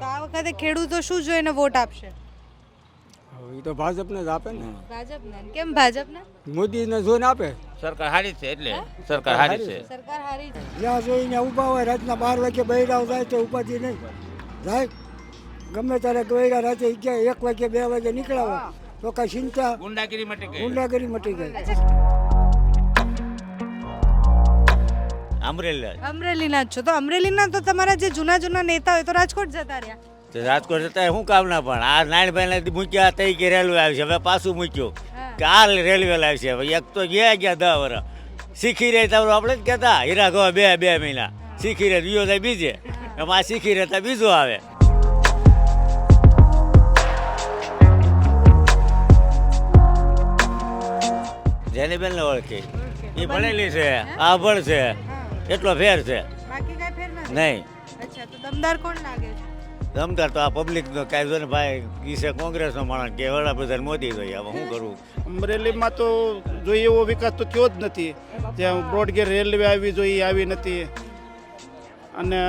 તો આ વખતે ખેડૂતો શું જોઈને વોટ આપશે? એ તો ભાજપને જ આપે ને. ભાજપને. કેમ ભાજપને? મોદીને જોઈને આપે. સરકાર હારી છે એટલે. સરકાર હારી છે. સરકાર હારી છે. જ્યાં જોઈને ઊભા હોય રાતના બાર વાગે બૈરાવ જાય તો ઉપાધિ નહીં. જાય? ગમે ત્યારે ગયડા રાતે એક વાગે બે વાગે નીકળ્યા તો કઈ ચિંતા ગુંડાગીરી મટી ગઈ. ગુંડાગીરી મટી ગઈ. અમરેલી. અમરેલીના જ છો. તો અમરેલીના તો તમારા જે જૂના જૂના નેતા હોય તો રાજકોટ જતા રહ્યા. તો રાજકોટ જતા શું કામ ના પણ? આ નાનભાઈ મૂક્યા તઈ કે રેલવે આવી છે. હવે પાછું મૂક્યું. કે આ રેલવે લાવી છે. હવે એક તો ગયા ગયા દસ વર્ષ. શીખી રહી તો આપણે જ કહેતા. હીરા ગવા બે બે મહિના. શીખી રહે બીજો થાય બીજે. એમાં આ શીખી રહેતા બીજો આવે. જેની બેન ઓળખી. એ ભણેલી છે આ ભણ છે. એટલો ફેર છે. બાકી કાંઈ ફેર નથી? નહીં. અચ્છા તો દમદાર કોણ લાગે છે? રમદાર તો આ પબ્લિકનો કાયદો જો ને ભાઈ છે કોંગ્રેસનો માણસ કે વડાપ્રધાન મોદી જોઈએ. હવે શું કરવું અમરેલીમાં તો જોઈએ એવો વિકાસ તો થયો જ નથી. ત્યાં બ્રોડગેજ રેલવે આવી જોઈએ આવી નથી. અને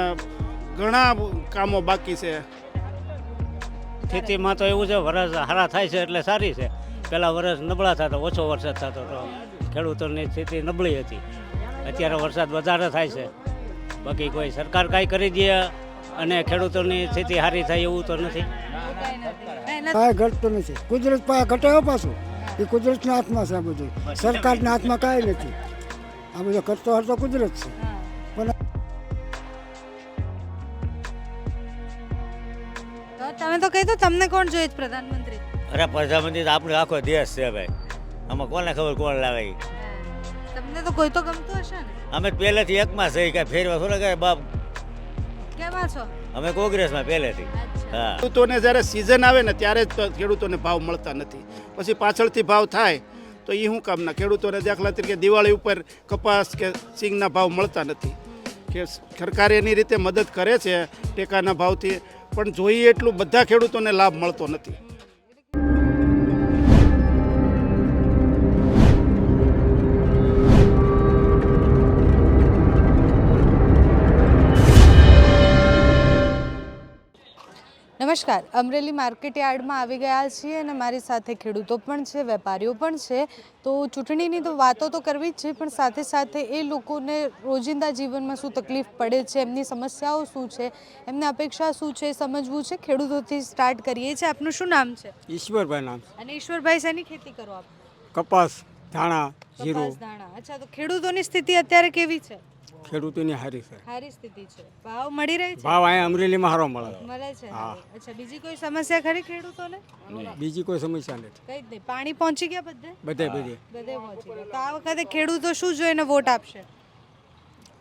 ઘણા કામો બાકી છે. ખેતીમાં તો એવું છે વરસ સારા થાય છે એટલે સારી છે. પહેલાં વરસ નબળા થતા ઓછો વરસાદ થતો હતો ખેડૂતોની સ્થિતિ નબળી હતી. અત્યારે વરસાદ વધારે થાય છે. બાકી કોઈ સરકાર કાંઈ કરી દે અને ખેડૂતોની સ્થિતિ સારી થાય એવું તો નથી. કાંઈ ઘટતું નથી. કુદરત પાસે ઘટાયો પાછું. એ કુદરતના હાથમાં છે આ બધું. સરકારના હાથમાં કાંઈ નથી. આ બધો ઘટતો હરતો કુદરત છે. પણ તમે તો કહી દો તમને કોણ જોઈએ છે? પ્રધાનમંત્રી? અરે પ્રધાનમંત્રી તો આપણો આખો દેશ છે ભાઈ. આમાં કોને ખબર કોણ લાવે? તમને તો કોઈ તો ગમતું હશે ને? અમે પહેલેથી એકમાં છે કાંઈ ફેરવા થોડા કાંઈ બાપ. કેવા છો? અમે કોંગ્રેસમાં પહેલેથી. હા. ખેડૂતોને જ્યારે સિઝન આવે ને ત્યારે જ ખેડૂતોને ભાવ મળતા નથી. પછી પાછળથી ભાવ થાય તો એ શું કામના? ખેડૂતોને દાખલા તરીકે દિવાળી ઉપર કપાસ કે સિંગના ભાવ મળતા નથી. કે સરકાર એની રીતે મદદ કરે છે ટેકાના ભાવથી પણ જોઈએ એટલું બધા ખેડૂતોને લાભ મળતો નથી. નમસ્કાર. અમરેલી માર્કેટ યાર્ડમાં આવી ગયા છીએ અને મારી સાથે ખેડૂતો પણ છે વેપારીઓ પણ છે. તો ચૂંટણીની તો વાતો તો કરવી જ છે પણ સાથે સાથે એ લોકોને રોજિંદા જીવનમાં શું તકલીફ પડે છે એમની સમસ્યાઓ શું છે એમની અપેક્ષા શું છે સમજવું છે. ખેડૂતોથી સ્ટાર્ટ કરીએ છીએ. આપનું શું નામ છે? ઈશ્વરભાઈ નામ અને ઈશ્વરભાઈ શેની ખેતી કરો આપ? કપાસ ધાણા જીરું. કપાસ અચ્છા તો ખેડૂતોની સ્થિતિ અત્યારે કેવી છે? ખેડૂતોની હારી છે. હારી સ્થિતિ છે. ભાવ મળી રહે છે? ભાવ અહીંયા અમરેલીમાં હારો મળે. મળે છે અચ્છા બીજી કોઈ સમસ્યા ખરી ખેડૂતોને? બીજી કોઈ સમસ્યા નથી. કઈ જ નહીં. પાણી પહોંચી ગયા બધે બધે બધે બધે પહોંચી ગયા. તો આ વખતે ખેડૂતો શું જોઈને વોટ આપશે?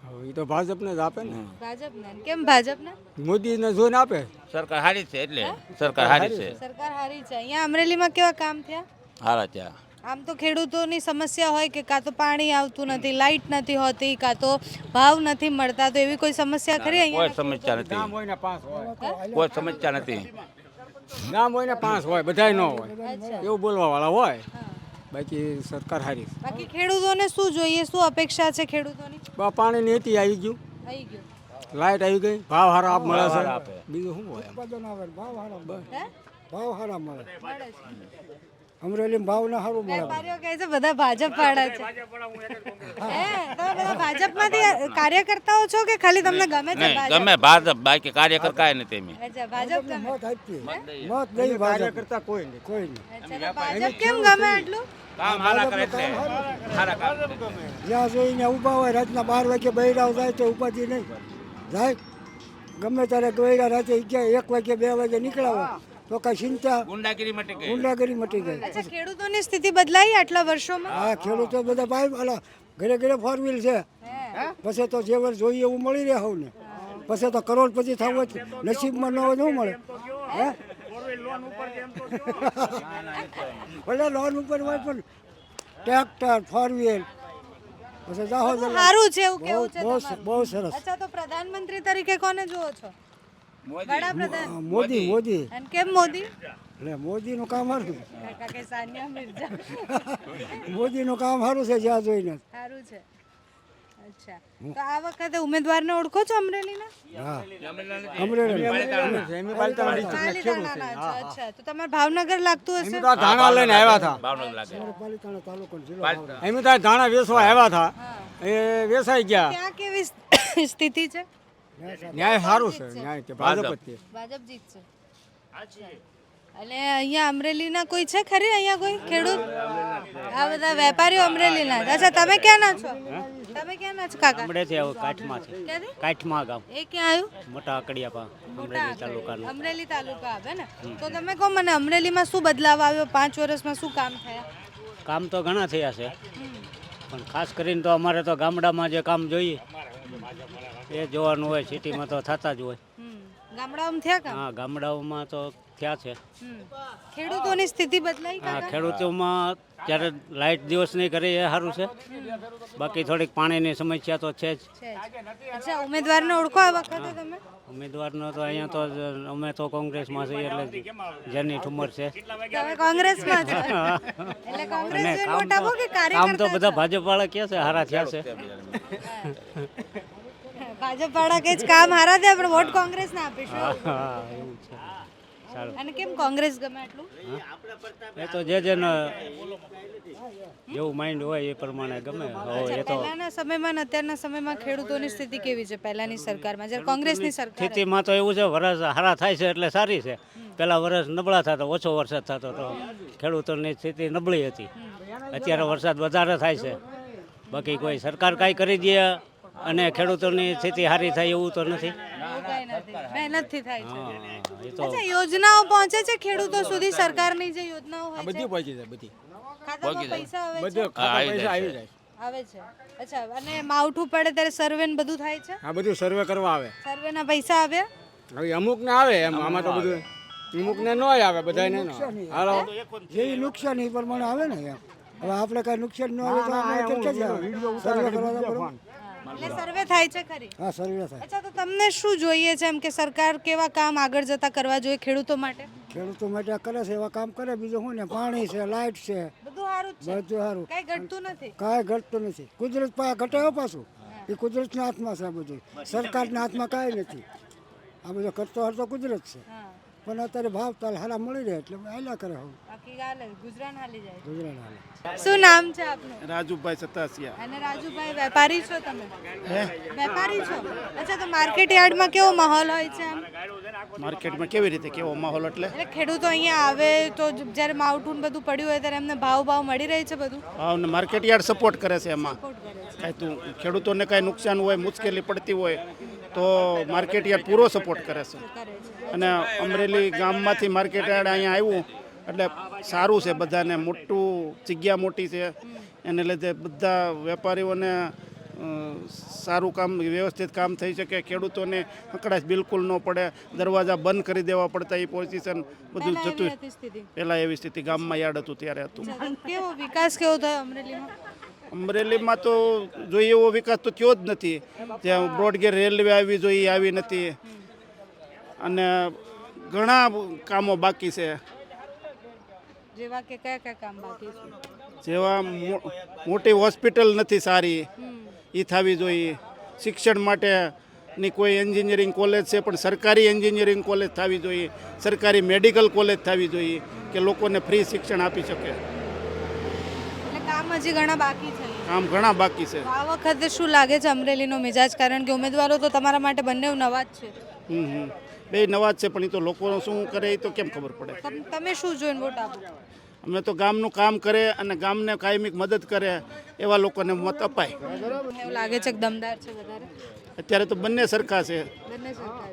હવે એ તો ભાજપને જ આપે ને. ભાજપને. કેમ ભાજપને? મોદીને જોઈને આપે. સરકાર હારી છે એટલે. સરકાર હારી છે. સરકાર હારી છે. અહીંયા અમરેલીમાં કેવા કામ થયા? હારા ત્યાં આમ તો ખેડૂતોની સમસ્યા હોય કે કાં તો પાણી આવતું નથી લાઇટ નથી હોતી કાં તો ભાવ નથી મળતા તો એવી કોઈ સમસ્યા ખરી કોઈ અહીંયા સમસ્યા નથી. હોય ને પાંચ હોય. કોઈ સમસ્યા નથી. ગામ હોય ને પાંચ હોય બધાય ન હોય. એવું બોલવા વાળા હોય બાકી સરકાર હારી બાકી ખેડૂતોને શું જોઈએ શું અપેક્ષા છે ખેડૂતોની? પાણી પાણીની હતી આવી ગયું. આવી ગયું. લાઇટ આવી ગઈ ભાવ હારા આપ મળે છે. બીજું શું હોય? ભાવ હારા મળે. ભાવ હારા મળે. મળે ભાવના અમરેલીમાં ભાવ ના સારું મળે વેપારીઓ કહે છે બધા ભાજપ વાળા છે હે તમે બધા ભાજપમાંથી કાર્યકર્તાઓ છો કે ખાલી તમને ગમે છે નહીં ભાજપ? ગમે ભાજપ બાકી કાર્યકર કાંઈ નથી એમ. અચ્છા ભાજપ ગમે. મત આપીએ. મત દઈ કાર્યકર્તા કોઈ નહીં કોઈ નહીં. અચ્છા તો ભાજપ કેમ ગમે આટલું? કામ હારા કરે એટલે. હારા. કામ. કરે. જ્યાં જોઈને ઊભા હોય રાતના બાર વાગે બૈરાવ જાય તો ઉપાધિ નહીં. જાય. ગમે ત્યારે ગયડા રાતે અગિયાર એક વાગે બે વાગે નીકળ્યા હોય. તો કાંઈ ચિંતા ગુંડાગીરી મટી ગઈ. ગુંડાગીરી મટી ગઈ. અચ્છા ખેડૂતોની સ્થિતિ બદલાઈ આટલા વર્ષોમાં? આ ખેડૂતો બધા ભાઈ અલા ઘરે ઘરે ફોર વ્હીલ છે. પછી તો જે વર્ષ જોઈએ એવું મળી રહે હવને. પછી તો કરોડપતિ થવું હોય નસીબમાં ન હોય ન મળે? હે? ભલે લોન ઉપર હોય પણ ટ્રેક્ટર ફોર વ્હીલ. પછી જાહો સારું છે એવું કેવું છે બહુ બહુ સરસ. અચ્છા તો પ્રધાનમંત્રી તરીકે કોને જુઓ છો? વડાપ્રધાન મોદી મોદી. અને કેમ મોદી? એટલે મોદીનું કામ સારું. કાકા કે સાનિયા મિર્ઝા. મોદીનું કામ સારું છે જ્યાં જોઈને. સારું છે. અચ્છા. તો આ વખતે ઉમેદવારને ઓળખો છો અમરેલીના? હા. અમરેલી એમની પાલિતાણા district ના ખેડૂત છે. પાલીતાણાના છો, અચ્છા. તો તમારે ભાવનગર લાગતું હશે? તો ધાણા લઈને આવ્યા હતા. પાલિતાણા તાલુકો જિલ્લો ભાવનગર. તો ધાણા વેચવા આવ્યા હતા. એ વેસાઈ ગયા. ત્યાં કેવી સ્થિતિ છે? ન્યાય સારું છે ન્યાય કે ભાજપ જ ભાજપ જીતશે અને અહીંયા અમરેલીના કોઈ છે ખરી? અહીંયા કોઈ ખેડૂત? આ બધા વેપારીઓ અમરેલીના. અચ્છા તમે ક્યાંના છો? તમે ક્યાંના છો કાકા? ગામડેથી આવું કાઠમાંથી કાઠમાં ગામ. એ ક્યાં આવ્યું? મોટા અકડિયા પા અમરેલી તાલુકાનું. અમરેલી તાલુકા આવે ને? તો તમે કહો મને અમરેલીમાં શું બદલાવ આવ્યો? પાંચ વર્ષમાં શું કામ થયા? કામ તો ઘણા થયા છે. પણ ખાસ કરીને તો અમારે તો ગામડામાં જે કામ જોઈએ એ જોવાનું હોય સિટીમાં તો થતા જ હોય. ગામડાઓમાં થયા કામ? હા ગામડાઓમાં તો થયા છે. ખેડૂતોની સ્થિતિ બદલાઈ હા ખેડૂતોમાં જ્યારે લાઇટ દિવસ નહીં કરે એ સારું છે. બાકી થોડીક પાણીની સમસ્યા તો છે જ. અચ્છા ઉમેદવારને ઓળખો આ વખતે તમે? ઉમેદવારનો તો અહીંયા તો અમે તો કોંગ્રેસમાં છીએ એટલે જેની ઠુમર છે. તમે કોંગ્રેસમાં છો? એટલે કોંગ્રેસ મોટા કે કાર્યકર્તા આમ તો બધા ભાજપ વાળા કે છે હારા થયા છે. ભાજપ વાળા કે જ કામ હારા દે પણ વોટ કોંગ્રેસ ને આપીશું. હા એવું છે. સારું. અને કેમ કોંગ્રેસ ગમે એટલું? એ તો જે જેને જેવું માઇન્ડ હોય એ પ્રમાણે ગમે. એ તો પહેલાના સમયમાં અને અત્યારના સમયમાં ખેડૂતોની સ્થિતિ કેવી છે પહેલાની સરકારમાં? જ્યારે કોંગ્રેસની સરકાર સ્થિતિમાં તો એવું છે વરસ હારા થાય છે એટલે સારી છે. પહેલા વરસ નબળા થતા ઓછો વરસાદ થતો તો ખેડૂતોની સ્થિતિ નબળી હતી. અત્યારે વરસાદ વધારે થાય છે. બાકી કોઈ સરકાર કાંઈ કરી દે અને ખેડૂતોની સ્થિતિ સારી થાય એવું તો નથી. એવું કાંઈ નથી મહેનતથી થાય છે. હા એ તો અચ્છા યોજનાઓ પહોંચે છે ખેડૂતો સુધી? સરકારની જે યોજનાઓ બધી પહોંચી જાય બધી. ખાતામાં પૈસા આવે છે? પૈસા આવી જાય. આવે છે. અચ્છા અને માવઠું પડે ત્યારે સર્વે ને બધું થાય છે? આ બધું સર્વે કરવા આવે. સર્વેના પૈસા આવે? હવે અમુક ને આવે એમ આમાં તો બધું અમુક ને ન આવે. બધાને હાલો. જે નુકસાન એ પ્રમાણે આવે ને એમ. હવે આપણે કાંઈ નુકસાન ન આવે તો આપણે ક્યાંથી આવે? સર્વે કરવા તો બરોબર. એટલે સર્વે થાય છે ખરી. હા સર્વે થાય. અચ્છા તો તમને શું જોઈએ છે એમ કે સરકાર કેવા કામ આગળ જતા કરવા જોઈએ ખેડૂતો માટે? ખેડૂતો માટે આ કરે છે એવા કામ કરે. બીજું શું ને? પાણી છે લાઇટ છે. બધું સારું છે. બધું સારું. કઈ ઘટતું નથી. કાંઈ ઘટતું નથી. કુદરત પા ઘટાડો પાછું. એ કુદરતના હાથમાં છે આ બધું. સરકારના હાથમાં કાંઈ નથી. આ બધો કરતો હરતો કુદરત છે. હા. પણ અત્યારે ભાવ તાલ હારા મળી રહે એટલે આયલા કરે હું બાકી ગાલે ગુજરાન હાલી જાય. ગુજરાન હાલે. શું નામ છે આપનું? રાજુભાઈ સતાસિયા. અને રાજુભાઈ વેપારી છો તમે? વેપારી છો? અચ્છા તો માર્કેટ યાર્ડમાં કેવો માહોલ હોય છે આમ માર્કેટમાં કેવી રીતે કેવો માહોલ એટલે? એટલે ખેડૂતો અહીંયા આવે તો જ્યારે માવઠું બધું પડ્યું હોય ત્યારે એમને ભાવ ભાવ મળી રહે છે બધું? ભાવને માર્કેટ યાર્ડ સપોર્ટ કરે છે એમાં. કાંઈ તું ખેડૂતોને કાંઈ નુકસાન હોય મુશ્કેલી પડતી હોય તો માર્કેટ યાર્ડ પૂરો સપોર્ટ કરે છે. અને અમરેલી ગામમાંથી માર્કેટ યાર્ડ અહીંયા આવ્યું એટલે સારું છે બધાને. મોટું જગ્યા મોટી છે. એને લીધે બધા વેપારીઓને સારું કામ વ્યવસ્થિત કામ થઈ શકે. ખેડૂતોને અકળાશ બિલકુલ ન પડે. દરવાજા બંધ કરી દેવા પડતા એ પોઝિશન બધું જતું પહેલાં એવી સ્થિતિ. ગામમાં યાર્ડ હતું ત્યારે હતું. કેવો વિકાસ કેવો થયો અમરેલીમાં? અમરેલીમાં તો જોઈએ એવો વિકાસ તો થયો જ નથી. જ્યાં બ્રોડગેજ રેલવે આવી જોઈએ આવી નથી. અને ઘણા કામો બાકી છે. જેવા કે કયા કયા કામ બાકી છે? જેવા મોટી હોસ્પિટલ નથી સારી. એ થવી જોઈએ. શિક્ષણ માટે ની કોઈ એન્જિનિયરિંગ કોલેજ છે પણ સરકારી એન્જિનિયરિંગ કોલેજ થવી જોઈએ. સરકારી મેડિકલ કોલેજ થવી જોઈએ કે લોકોને ફ્રી શિક્ષણ આપી શકે. કામ હજી ઘણા બાકી છે? કામ ઘણા બાકી છે. આ વખતે શું લાગે છે અમરેલીનો મિજાજ? કારણ કે ઉમેદવારો તો તમારા માટે બંને નવા જ છે. હમ હમ. બે નવા જ છે પણ એ તો લોકો શું કરે એ તો કેમ ખબર પડે? તમે શું જોઈને વોટ આપો? અમે તો ગામનું કામ કરે અને ગામને કાયમિક મદદ કરે એવા લોકોને મત અપાય. એવું લાગે છે દમદાર છે વધારે? અત્યારે તો બંને સરખા છે.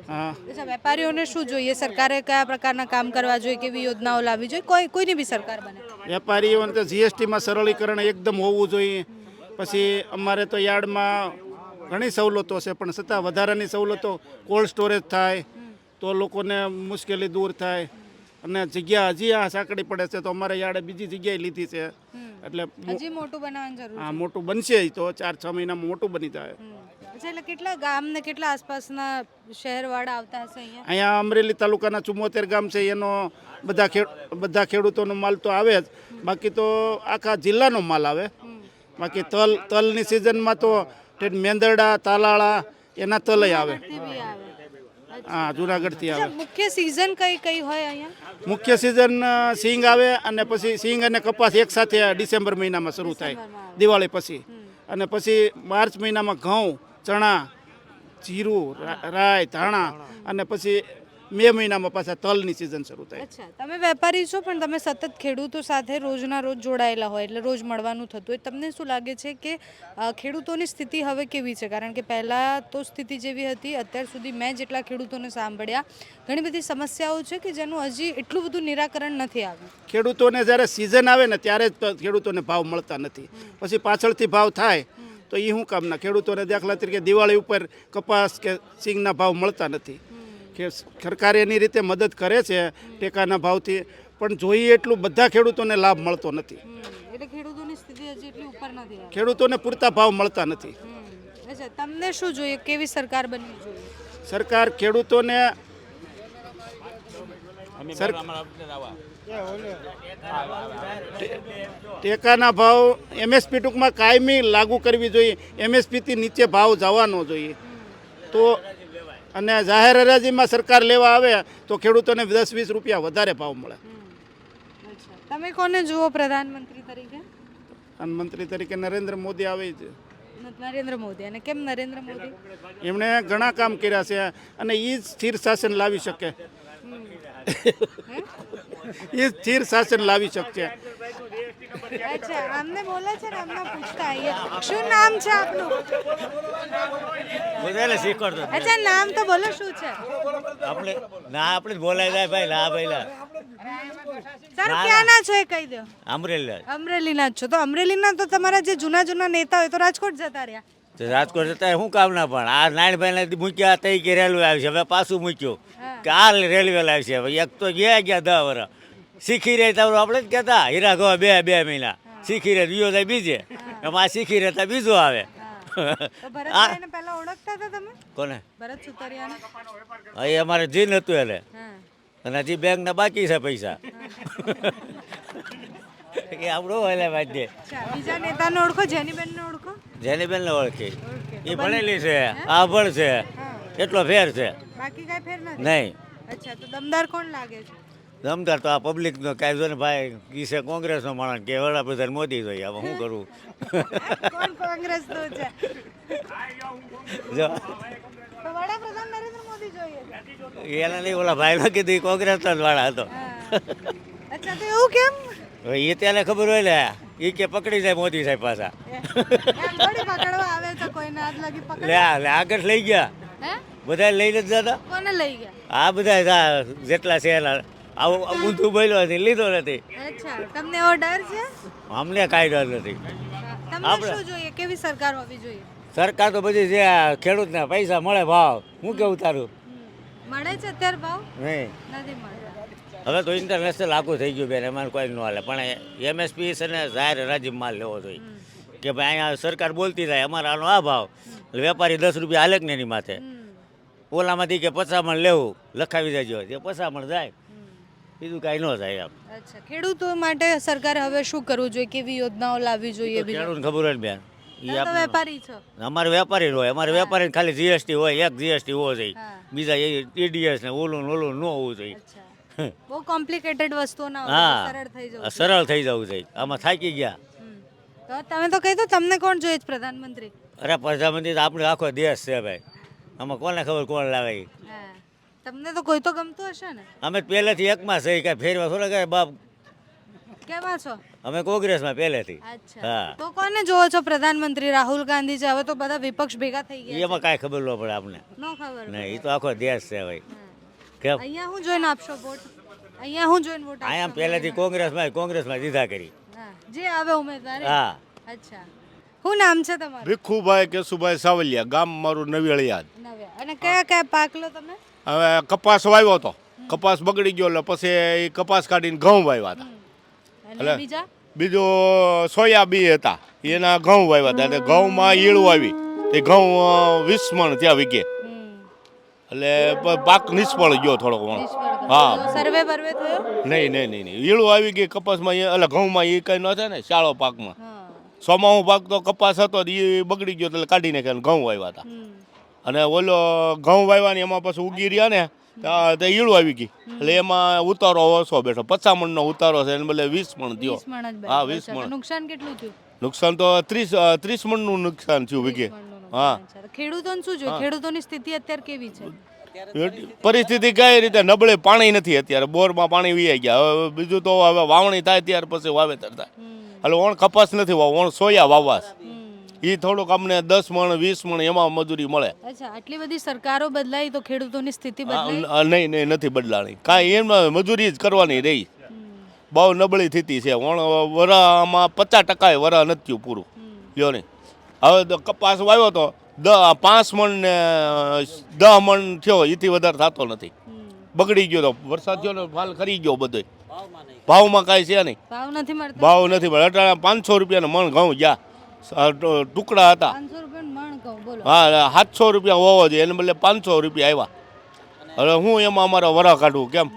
હા. વેપારીઓને શું જોઈએ? સરકારે કયા પ્રકારના કામ કરવા જોઈએ? કેવી યોજનાઓ લાવવી જોઈએ? કોઈ કોઈની બી સરકાર બને. વેપારીઓને તો જીએસટીમાં સરળીકરણ એકદમ હોવું જોઈએ. પછી અમારે તો યાર્ડમાં ઘણી સવલતો છે પણ છતાં વધારાની સવલતો કોલ્ડ સ્ટોરેજ થાય તો લોકોને મુશ્કેલી દૂર થાય. અને જગ્યા હજી આ સાંકડી પડે છે તો અમારે યાર્ડે બીજી જગ્યાએ લીધી છે. એટલે હજી મોટું બનાવવાની જરૂર હા મોટું બનશે તો ચાર છ મહિનામાં મોટું બની જાય. અચ્છા એટલે કેટલા ગામને કેટલા આસપાસના શહેરવાળા આવતા હશે અહીંયા? અહીંયા અમરેલી તાલુકાના ચુમ્મોતેર ગામ છે એનો બધા ખેડ બધા ખેડૂતોનો માલ તો આવે જ. બાકી તો આખા જિલ્લાનો માલ આવે. બાકી તલ તલની સિઝનમાં તો મેંદરડા તાલાળા એના તલય આવે. હા જુનાગઢથી આવે. મુખ્ય સિઝન કઈ કઈ હોય અહીંયા? મુખ્ય સિઝન સિંગ આવે અને પછી સિંગ અને કપાસ એકસાથે ડિસેમ્બર મહિનામાં શરૂ થાય. દિવાળી પછી. અને પછી માર્ચ મહિનામાં ઘઉં ચણા જીરું રાય ધાણા અને પછી મે મહિનામાં પાછા તલની સિઝન શરૂ થાય. અચ્છા તમે વેપારી છો પણ તમે સતત ખેડૂતો સાથે રોજના રોજ જોડાયેલા હોય એટલે રોજ મળવાનું થતું હોય. તમને શું લાગે છે કે ખેડૂતોની સ્થિતિ હવે કેવી છે? કારણ કે પહેલાં તો સ્થિતિ જેવી હતી અત્યાર સુધી મેં જેટલા ખેડૂતોને સાંભળ્યા ઘણી બધી સમસ્યાઓ છે કે જેનું હજી એટલું બધું નિરાકરણ નથી આવ્યું. ખેડૂતોને જ્યારે સિઝન આવે ને ત્યારે જ ખેડૂતોને ભાવ મળતા નથી. પછી પાછળથી ભાવ થાય તો એ શું કામના? ખેડૂતોને દાખલા તરીકે દિવાળી ઉપર કપાસ કે સિંગના ભાવ મળતા નથી. કે સરકાર એની રીતે મદદ કરે છે ટેકાના ભાવથી પણ જોઈએ એટલું બધા ખેડૂતોને લાભ મળતો નથી. એટલે ખેડૂતોની સ્થિતિ હજી એટલી ઉપર નથી આવી. ખેડૂતોને પૂરતા ભાવ મળતા નથી. તમને શું જોઈએ? કેવી સરકાર બનવી જોઈએ? સરકાર ખેડૂતોને સર ટેકાના ભાવ એમએસપી ટૂંકમાં કાયમી લાગુ કરવી જોઈએ. એમએસપીથી નીચે ભાવ જવાનો જોઈએ. તો અને જાહેર હરાજીમાં સરકાર લેવા આવે તો ખેડૂતોને દસ વીસ રૂપિયા વધારે ભાવ મળે. તમે કોને જુઓ પ્રધાનમંત્રી તરીકે? પ્રધાનમંત્રી મંત્રી તરીકે નરેન્દ્ર મોદી આવે છે નરેન્દ્ર મોદી. અને કેમ નરેન્દ્ર મોદી? એમણે ઘણા કામ કર્યા છે અને એ જ સ્થિર શાસન લાવી શકે. એ સ્થિર શાસન લાવી શકશે. અચ્છા અમને બોલે છે ને અમને પૂછતા અહીંયા શું નામ છે આપનું? બધાને શીખવાડતો જ અચ્છા નામ તો બોલો શું છે? આપણે ના આપણે બોલાય જાય ભાઈ ના ભાઈ સર ક્યાં છો એ કહી દો? અમરેલી અમરેલીના જ છો. તો અમરેલીના તો તમારા જે જૂના જૂના નેતા હોય તો રાજકોટ જતા રહ્યા. તો રાજકોટ જતા શું કામ ના પણ? આ નાનભાઈ મૂક્યા તઈ કે રેલવે આવી છે હવે પાછું મૂક્યું. કે આ રેલવે લાવી છે હવે એક તો ગયા ગયા દસ વર્ષ. શીખી રહે તો આપણે જ કહેતા હીરા ગોવા બે બે મહિના. શીખી રહે બીજો થાય બીજે. એમાં શીખી રહેતા બીજો આવે. કોને? એ અમારે જીન હતું એને. અને હજી બેંકના બાકી છે પૈસા. એ આપણું હોય લે વાંચે બીજા નેતાને ઓળખો જેનીબેનને ઓળખો? એ ભણેલી છે આ ભણ છે એટલો ફેર છે. બાકી કાંઈ ફેર નથી? નહીં. અચ્છા તો દમદાર કોણ લાગે છે? જમદાર તો આ પબ્લિકનો કાયદો જો ને ભાઈ ઈ છે કોંગ્રેસનો માણસ કે વડાપ્રધાન મોદી જોઈએ. હવે શું કરું? કોણ કોંગ્રેસ નો છે? જો. વડાપ્રધાન નરેન્દ્ર મોદી જોઈએ. એને નહીં ઓલા ભાઈ કીધું કોંગ્રેસ જ વાળા હતો. અચ્છા તો એવું કેમ? એ ત્યારે ખબર હોય ને એ કે પકડી જાય મોદી સાહેબ પાછા. લે આગળ લઈ ગયા? બધા લઈને જ જતા? કોને લઈ ગયા? આ બધા જેટલા છે એના આવું ઊંધું બોલ્યો નથી લીધો નથી. અચ્છા તમને એવો ડર છે? અમને કાંઈ ડર નથી. તમને શું જોઈએ? કેવી સરકાર હોવી જોઈએ? સરકાર તો બધી જે આ ખેડૂતને પૈસા મળે ભાવ હું કેવું તારું? મળે છે અત્યારે ભાવ? નહીં. નથી મળે હવે તો ઇન્ટરનેશનલ લાગુ થઈ ગયું બેન એમાં કોઈ ન હાલે. પણ એમએસપી છે ને જાહેર રાજીવ માલ લેવો જોઈએ. કે ભાઈ અહીંયા સરકાર બોલતી થાય અમારા આનો આ ભાવ. વેપારી દસ રૂપિયા હાલે જ ને એની માથે? ઓલામાંથી કે પચામણ લેવું લખાવી દેજો. જે પચામણ જાય બીજું કાંઈ ન થાય આમ અચ્છા ખેડૂતો માટે સરકારે હવે શું કરવું જોઈએ? કેવી યોજનાઓ લાવવી જોઈએ? ખેડૂતને ખબર હોય ને બેન. ઈ આપણે- વેપારી છો. અમારે વેપારી હોય. અમારે વેપારી ખાલી જીએસટી હોય એક જીએસટી હોવો જોઈએ. બીજા ટીડીએસ ને ઓલું ને ઓલું ન હોવું જોઈએ. અચ્છા. બહુ કોમ્પ્લિકેટેડ વસ્તુઓ ના હોય હા. સરળ થઈ જવું સરળ થઈ જવું જોઈએ. આમાં થાકી ગયા. હમ. તો તમે તો કહી દો તમને કોણ જોઈએ છે પ્રધાનમંત્રી? અરે પ્રધાનમંત્રી તો આપણો આખો દેશ છે ભાઈ. આમાં કોને ખબર કોણ લાવે ઈ? હા. તમને તો કોઈ તો ગમતું હશે ને? અમે પહેલેથી એકમાં છે કાંઈ ફેરવા થોડા કાંઈ બાપ. કેવા છો? અમે કોંગ્રેસમાં પહેલેથી. હા. તો કોને જોવો છો પ્રધાનમંત્રી રાહુલ ગાંધી છે? હવે તો બધા વિપક્ષ ભેગા થઈ ગયા એમાં કાંઈ ખબર ન પડે આપણે નો ખબર નહીં એ તો આખો દેશ છે ભાઈ. કેમ? અહીંયા હું જોઈને આપશો વોટ અહીંયા હું જોઈને વોટ અહીંયા પહેલેથી કોંગ્રેસમાં કોંગ્રેસમાં દીધા કરી. જે આવે ઉમેદવાર. હા. અચ્છા. શું નામ છે તમારું? ભીખુભાઈ કેશુભાઈ સાવલિયા ગામ મારું નવિયાળિયાદ નવ્યા અને કયા કયા પાક લો તમે? હવે કપાસ વાવ્યો હતો. કપાસ બગડી ગયો એટલે પછી એ કપાસ કાઢીને ઘઉં વાવ્યા હતા. એટલે- બીજા? સોયાબી હતા. એના ઘઉં વાવ્યા હતા. એટલે ઘઉંમાં ઈળું આવી. તે ઘઉં વીસ મણ ત્યાં વીકે એટલે પાક નિષ્ફળ ગયો થોડોક ઘણો. હા. સર્વે બર્વે થયો? નહીં નહીં નહીં ઈળું આવી ગઈ કપાસમાં એટલે ઘઉંમાં એ કંઈ ન થાય ને શાળો પાકમાં. સોમાહું પાક તો કપાસ હતો એ બગડી ગયો એટલે કાઢી નાખ્યા ઘઉં વાવ્યા હતા. અને ઓલો ઘઉં વાવ્યાની એમાં પછી ઉગી રહ્યા ને તો ઈળું આવી ગઈ એટલે એમાં ઉતારો ઓછો બેઠો. પચામણનો ઉતારો છે એને બદલે વીસ મણ થયો. હા વીસ. મણ. નુકસાન કેટલું થયું? નુકસાન તો ત્રીસ ત્રીસ મણનું નુકસાન થયું વીઘે હા. ખેડૂતોને શું જોઈએ? ખેડૂતોની સ્થિતિ અત્યારે કેવી છે? પરિસ્થિતિ કઈ રીતે? નબળે પાણી નથી અત્યારે. બોરમાં પાણી વીઆઈ ગયા. હવે બીજું તો હવે વાવણી થાય ત્યાર પછી વાવેતર થાય. એટલે ઓણ કપાસ નથી વાવ ઓણ સોયા હમ. એ થોડુંક અમને દસ મણ વીસ મણ એમાં મજૂરી મળે. અચ્છા આટલી બધી સરકારો બદલાઈ તો ખેડૂતોની સ્થિતિ બદલાઈ? નહીં નહીં નથી બદલાણી. કાંઈ એમાં મજૂરી જ કરવાની રહી. બહુ નબળી સ્થિતિ છે. વરામાં પચાસ ટકા વરા નથી થયું પૂરું. લ્યો નહીં હવે તો કપાસ વાવ્યો તો દ પાંચ મણ ને દહ મણ થયો એથી વધારે થતો નથી. બગડી ગયો તો વરસાદ થયો ને ફાલ ખરી ગયો બધો ભાવમાં કાંઈ છે નહીં. ભાવ નથી મળતા? ભાવ નથી મળે. અટાણે પાંચસો રૂપિયાના મણ ઘઉં ગયા ટુકડા હતા. પાંચસો રૂપિયા મણ કહું બોલો. હા સાતસો રૂપિયા હોવો જોઈએ એને બદલે પાંચસો રૂપિયા આવ્યા હવે હું એમાં અમારા વરા કાઢું કેમ?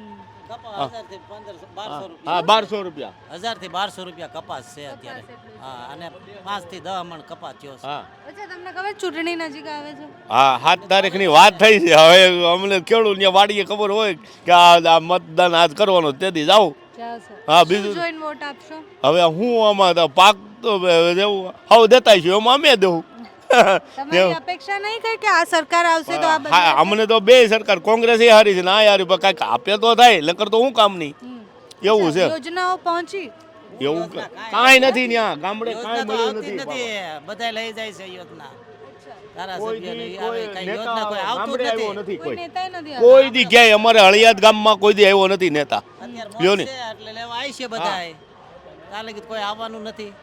હા. બારસો રૂપિયા. હજારથી બારસો રૂપિયા કપાસ છે અત્યારે. હા અને પાંચથી દસ મણ કપાસ થયો છે. હા. તમને ખબર ચૂંટણી નજીક આવે છે? હા સાત તારીખની વાત થઈ છે. હવે અમને ખેડૂત ત્યાં વાડીએ ખબર હોય કે આ મતદાન આજ કરવાનું તેથી જાવ હા, બીજું- જોઈને વોટ આપશો? હવે હું આમાં પાક તો જેવું. હવે દેતા છું એમાં અમે દેવું. અપેક્ષા નહીં કઈ કે આ સરકાર આવશે તો આ અમને તો બે સરકાર કોંગ્રેસ એ હારી છે ના આ હારી પણ કાંઈક આપે તો થાય નકર તો હું કામ નહીં. એવું છે. યોજનાઓ પહોંચી. એવું કાંઈ નથી ત્યાં ગામડે કાંઈ મળ્યું નથી બધા લઈ જાય છે યોજના. કોઈ દી કોઈ ક્યાંય અમારે હળિયાદ ગામમાં કોઈ દી આવ્યો નથી નેતા. લ્યો ને. એટલે લેવા આવી છે બધા કાલે કોઈ આવવાનું નથી.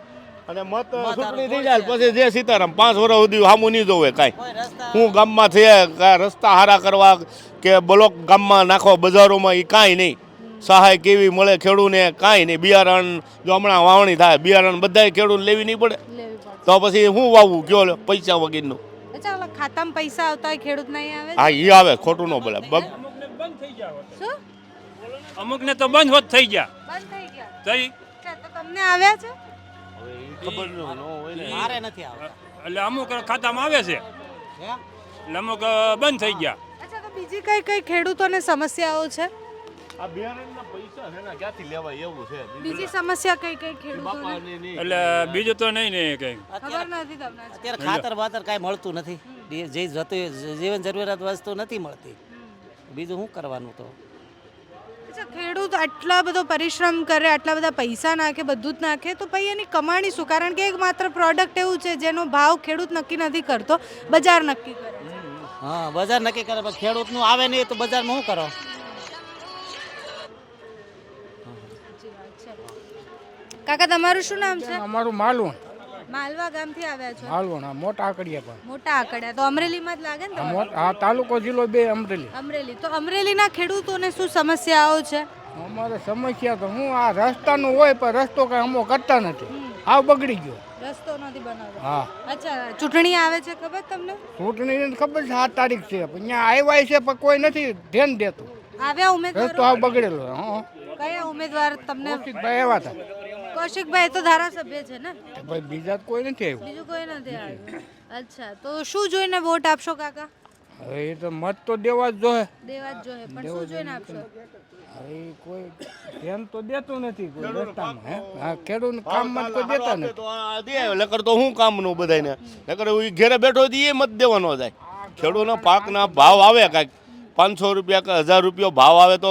અને મત ચૂંટણી થઈ જાય. પછી જે સીતારામ પાંચ વર્ષ સુધી સામું નહીં જોવે કાંઈ. કોઈ હું ગામમાં છે કાંઈ રસ્તા હારા કરવા કે બ્લોક ગામમાં નાખવા બજારોમાં એ કાંઈ નહીં. સહાય કેવી મળે ખેડૂને કાંઈ નહીં. બિયારણ જો હમણાં વાવણી થાય બિયારણ બધાય ખેડૂત લેવી નહીં પડે. તો પછી હું વાવવું કયો પૈસા વગેરેનું. ખાતામાં પૈસા આવતા હોય ખેડૂત નહીં આવે હા એ આવે ખોટું ન બોલે શું? અમુકને તો બંધ હોત થઈ ગયા. બંધ થઈ ગયા. થઈ તમને આવ્યા છે? ખબર ન હોય ને મારે નથી આવતા. એટલે અમુક ખાતામાં આવે છે. એટલે અમુક બંધ થઈ ગયા. અચ્છા તો બીજી કઈ કઈ ખેડૂતોને સમસ્યાઓ છે? આ બિયારણના પૈસા છે ને ક્યાંથી લેવાય એવું છે? બીજી સમસ્યા કઈ કઈ ખેડૂતોને? એટલે બીજું તો નહીં ને કંઈ. ખબર નથી તમને. અત્યારે ખાતર બાતર કાંઈ મળતું નથી. જે જતું જીવન જરૂરિયાત વસ્તુ નથી મળતી. બીજું શું કરવાનું તો? અચ્છા ખેડૂત આટલા બધો પરિશ્રમ કરે આટલા બધા પૈસા નાખે બધું જ નાખે તો પછી એની કમાણી શું? કારણ કે એક માત્ર પ્રોડક્ટ એવું છે જેનો ભાવ ખેડૂત નક્કી નથી કરતો બજાર નક્કી કરે. હા બજાર નક્કી કરે પણ ખેડૂતનું આવે નહીં તો બજારમાં શું કરો? કાકા તમારું શું નામ છે? અમારું માલવણ. માલવા ગામથી આવ્યા છો? માલવણ આ મોટા આકડિયા પણ. મોટા આકડિયા. તો અમરેલીમાં જ લાગે ને આ તમારું? તાલુકો જિલ્લો બે અમરેલી. અમરેલી. તો અમરેલીના ખેડૂતોને શું સમસ્યાઓ છે? અમારે સમસ્યા તો હું આ રસ્તાનું હોય પણ રસ્તો કઈ અમો કરતા નથી. હાવ બગડી ગયો. રસ્તો નથી બનાવતો. હા. અચ્છા ચૂંટણી આવે છે ખબર તમને? ચૂંટણીની ખબર છે સાત તારીખ છે. પણ અહીંયા આવ્યા છે પણ કોઈ નથી ધ્યાન દેતું. આવ્યા રસ્તો ઉમેદવારો આવ બગડેલો હા કયા ઉમેદવાર તમને કૌશિકભાઈ આવ્યા હતા. કૌશિકભાઈ તો ધારાસભ્ય છે ને? ભાઈ બીજા કોઈ નથી આવ્યું. બીજું કોઈ નથી આવ્યું. અચ્છા તો શું જોઈને વોટ આપશો કાકા? હવે એ તો મત તો દેવા જ જોહે દેવા જ જોહે પણ શું જોઈને આપશો? હવે કોઈ ધ્યાન તો દેતું નથી કોઈ રસ્તામાં હે? હા ખેડૂત કામમાં તો કોઈ દેતા નથી. તો આ નકર તો હું કામનું બધાને નકર ઈ ઘેરે બેઠો હોય એ મત દેવાનો જાય. ખેડૂતના પાકના ભાવ આવે કાંઈક. પાંચસો રૂપિયા કે હજાર રૂપિયો ભાવ આવે તો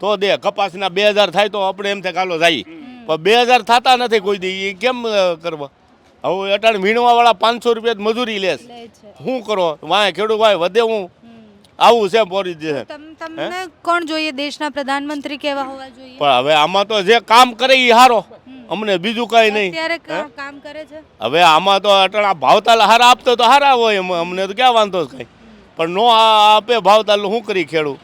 તો દે કપાસના બે હજાર થાય તો આપણે એમ થાય કાલો જાય. પણ બે હજાર થતા નથી કોઈ દી. એ કેમ કરવા? હવે અટાણે વીણવાવાળા પાંચસો રૂપિયા જ મજૂરી લેશ શું કરો? વાય ખેડૂત વાય વધે હું. આવું છે પોરી તમ- તમને કોણ જોઈએ? દેશના પ્રધાનમંત્રી કેવા હોવા જોઈએ? પણ હવે આમાં તો જે કામ કરે એ સારો અમને બીજું કઈ નહીં. અત્યારે કામ કરે છે? હવે આમાં તો અટણા ભાવતાલ હારા આપતો તો હારા હોય અમને તો ક્યાં વાંધો કઈ. કાંઈ પણ નો આ આપે ભાવતાલ શું કરી ખેડૂ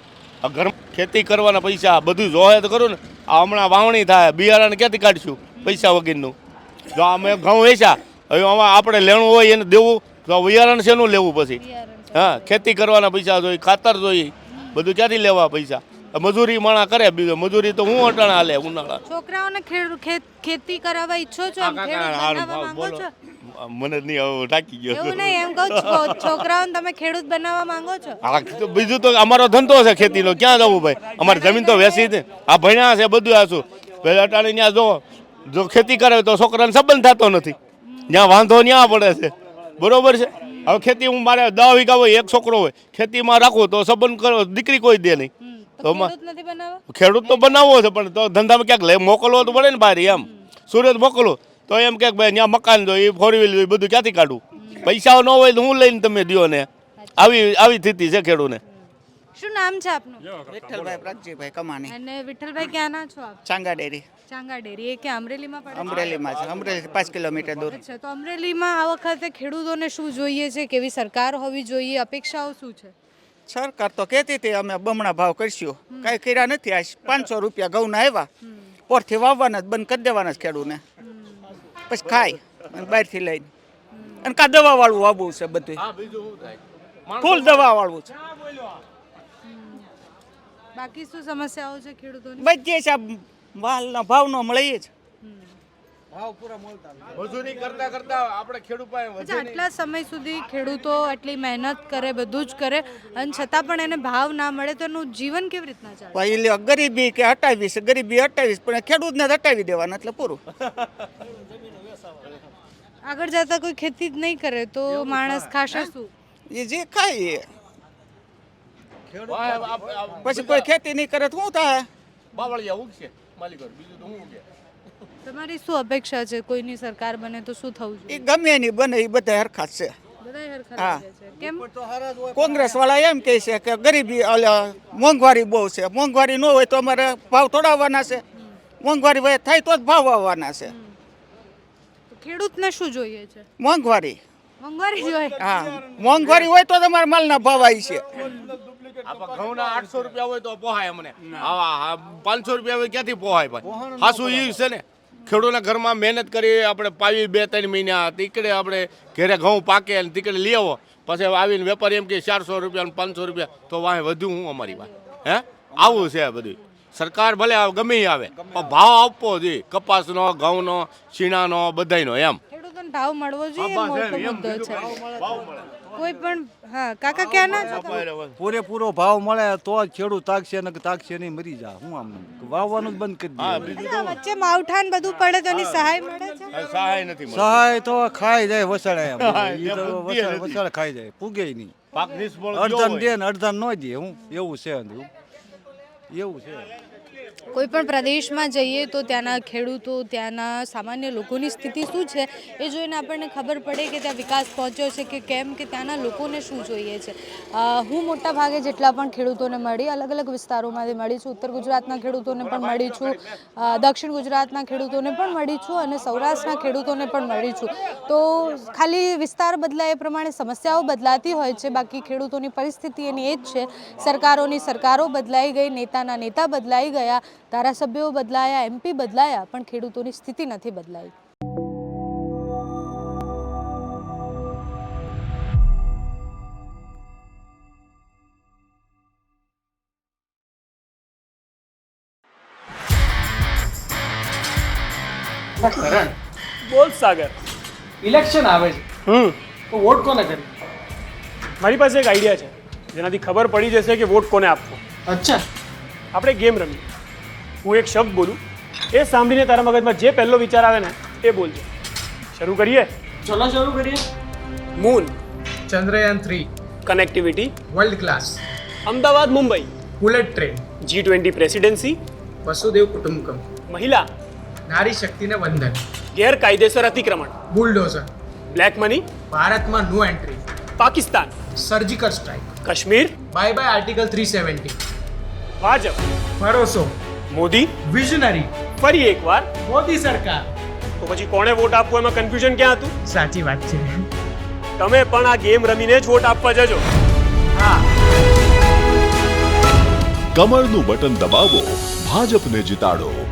આ ઘર ખેતી કરવાના પૈસા બધું જોહે તો કરું ને. આ હમણાં વાવણી થાય બિયારણ ક્યાંથી કાઢશું પૈસા વગરનું? જો અમે ઘઉં વેચ્યા હવે આમાં આપણે લેણું હોય એને દેવું તો બિયારણ શેનું લેવું પછી? હા ખેતી કરવાના પૈસા જોઈએ ખાતર જોઈએ બધું ક્યાંથી લેવા પૈસા? મજૂરી માણા કરે બીજો. મજૂરી તો હું અટાણા હાલે ઉનાળા. છોકરાઓને ખેતી કરાવવા ઈચ્છો છો? એમ ખેડૂત બનાવવા માંગો છો? મને નહીં હવે ટાકી ગયો. એવું નહીં એમ કહું છું છોકરાઓને તમે ખેડૂત બનાવવા માંગો છો? હા તો બીજું તો અમારો ધંધો છે ખેતીનો ક્યાં જવું ભાઈ? અમારી જમીન તો વેસી છે. આ ભણ્યા છે બધું આશું પેલા અટાણી ત્યાં જો જો ખેતી કરે તો છોકરાને સંબંધ થતો નથી. જ્યાં વાંધો ન્યા પડે છે. બરોબર છે? હવે ખેતી હું મારે દસ વીઘા હોય એક છોકરો હોય. ખેતીમાં રાખું તો સંબંધ કરો દીકરી કોઈ દે નહીં. તો ખેડૂત નથી બનાવવા? ખેડૂત તો બનાવવો છે પણ તો ધંધામાં ક્યાંક લે મોકલવો તો પડે ને બહાર એમ. સુરત મોકલો તો એમ કે ભાઈ ત્યાં મકાન જોઈએ ફોર વ્હીલ જોઈએ બધું ક્યાંથી કાઢું? પૈસાઓ ન હોય તો હું લઈને તમે દો ને. આવી આવી સ્થિતિ છે ખેડૂને. શું નામ છે આપનું? વિઠ્ઠલભાઈ પ્રગજીભાઈ કમાણી. અને વિઠ્ઠલભાઈ ક્યાંના છો આપ? ચાંગા ડેરી. ચાંગા ડેરી એ કે અમરેલીમાં પડે? અમરેલીમાં છે અમરેલી પાંચ કિલોમીટર દૂર. છે તો અમરેલીમાં આ વખતે ખેડૂતોને શું જોઈએ છે કેવી સરકાર હોવી જોઈએ અપેક્ષાઓ શું છે? સરકાર તો કહેતી હતી અમે બમણા ભાવ કરશું. કાંઈ કર્યા નથી આ પાંચસો રૂપિયા ઘઉંના આવ્યા. પોરથી વાવવાના જ બંધ કરી દેવાના જ ખેડૂને. પછી ખાય અને બહારથી લઈને. અને કા દવા વાળું વાવવું છે બધું ફૂલ દવા વાળું છે બાકી શું સમસ્યાઓ છે ખેડૂતોની? બધી છે આ માલના ભાવ ન મળે એ જ મજૂરી કરતા કરતા આપણે ખેડૂત અચ્છા આટલા સમય સુધી ખેડૂતો આટલી મહેનત કરે બધું જ કરે અને છતાં પણ એને ભાવ ના મળે તો એનું જીવન કેવી રીતના ચાલે? ભાઈ ગરીબી કે હટાવીશ ગરીબી હટાવીશ પણ ખેડૂતને જ હટાવી દેવાના એટલે પૂરું. આગળ જતા કોઈ ખેતી જ નહીં કરે તો માણસ ખાશે શું? એ જે ખાય એ. પછી કોઈ ખેતી નહીં કરે તો શું થાય? બાવળિયા ઉગશે માલિકો બીજું તો હું ઉગે? તમારી શું અપેક્ષા છે? કોઈની સરકાર બને તો શું થવું એ ગમે એની બને એ બધા હરખા છે. બધાય હરખા છે કેમ? કોંગ્રેસ વાળા એમ કહે છે કે ગરીબી ઓલા મોંઘવારી બહુ છે. મોંઘવારી ન હોય તો અમારે ભાવ તોડાવવાના છે. મોંઘવારી હોય થાય તો જ ભાવ આવવાના છે. ખેડૂતને શું જોઈએ છે? મોંઘવારી. મોંઘવારી જોઈએ હા. મોંઘવારી હોય તો તમારા માલના ભાવ આવી છે. આપણા ઘઉંના આઠસો રૂપિયા હોય તો પોહાય અમને. પાંચસો રૂપિયા હોય ક્યાંથી પોહાય ભાઈ? હાસુ ઈ છે ને. ખેડૂતના ઘરમાં મહેનત કરી આપણે પાવી બે ત્રણ મહિના તીકડે આપણે ઘરે ઘઉં પાકે અને તીકડે લઈ આવો. પછી આવીને વેપારી એમ કે ચારસો રૂપિયા પાંચસો રૂપિયા. તો વાંહે વધુ હું અમારી વાત હે? આવું છે બધું. સરકાર ભલે આવે, ગમે આવે પણ ભાવ આપવો જોઈએ. કપાસનો ઘઉંનો શીણાનો બધાયનો એમ. ખેડૂતોને ભાવ મળવો જોઈએ મોટો મુદ્દો છે. કોઈ પણ હા કાકા ક્યાં ના? પૂરેપૂરો ભાવ મળે તો જ ખેડૂત તાકશે ને તાકશે નહીં મરી જા. હું આમ વાવવાનું જ બંધ કરી હા દે વચ્ચે માવઠાન બધું પડે તો એની સહાય મળે છે? સહાય નથી. સહાય તો ખાઈ જાય નથી. વસાડે ખાઈ જાય પૂગે નહીં. પાક નિષ્ફળ ગયો દે ને અડધન ન દે હું એવું છે. એવું છે. કોઈ પણ પ્રદેશમાં જઈએ તો ત્યાંના ખેડૂતો, ત્યાંના સામાન્ય લોકોની સ્થિતિ શું છે એ જોઈને આપણને ખબર પડે કે ત્યાં વિકાસ પહોંચ્યો છે કે કેમ, કે ત્યાંના લોકોને શું જોઈએ છે. હું મોટા ભાગે જેટલા પણ ખેડૂતોને મળી, અલગ અલગ વિસ્તારોમાંથી મળી છું. ઉત્તર ગુજરાતના ખેડૂતોને પણ મળી છું. દક્ષિણ ગુજરાતના ખેડૂતોને પણ મળી છું અને સૌરાષ્ટ્રના ખેડૂતોને પણ મળી છું. તો ખાલી વિસ્તાર બદલાય એ પ્રમાણે સમસ્યાઓ બદલાતી હોય છે, બાકી ખેડૂતોની પરિસ્થિતિ એની એ જ છે. સરકારોની સરકારો બદલાઈ ગઈ, નેતાના નેતા બદલાઈ ગયા. ધારાસભ્યો બદલાયા એમપી બદલાયા પણ ખેડૂતોની સ્થિતિ નથી બદલાઈ. બોલ સાગર. ઇલેક્શન આવે છે. હમ. તો વોટ કોને કરી? મારી પાસે એક આઈડિયા છે. જેનાથી ખબર પડી જશે કે વોટ કોને આપવો. અચ્છા. આપણે ગેમ રમી હું એક શબ્દ બોલું. એ સાંભળીને તારા મગજમાં જે પહેલો વિચાર આવે ને એ બોલજો. શરૂ કરીએ? ચલો શરૂ કરીએ. Moon. Chandrayaan three. Connectivity world class Ahmedabad Mumbai. Bullet train G twenty presidency Vasudev કુટુંબકમ મહિલા. નારી શક્તિને વંદન. ગેરકાયદેસર અતિક્રમણ. બુલડોઝર બ્લેક મની ભારતમાં no entry Pakistan. Surgical strike Kashmir. Bye bye article three seventy Bhajpa ભરોસો. મોદી. વિઝનરી ફરી એકવાર. મોદી સરકાર. તો પછી કોણે વોટ આપવો? એમાં કન્ફ્યુઝન ક્યાં હતું? સાચી વાત છે. તમે પણ આ ગેમ રમીને જ વોટ આપવા જજો. હા. કમળનું બટન દબાવો ભાજપને જીતાડો.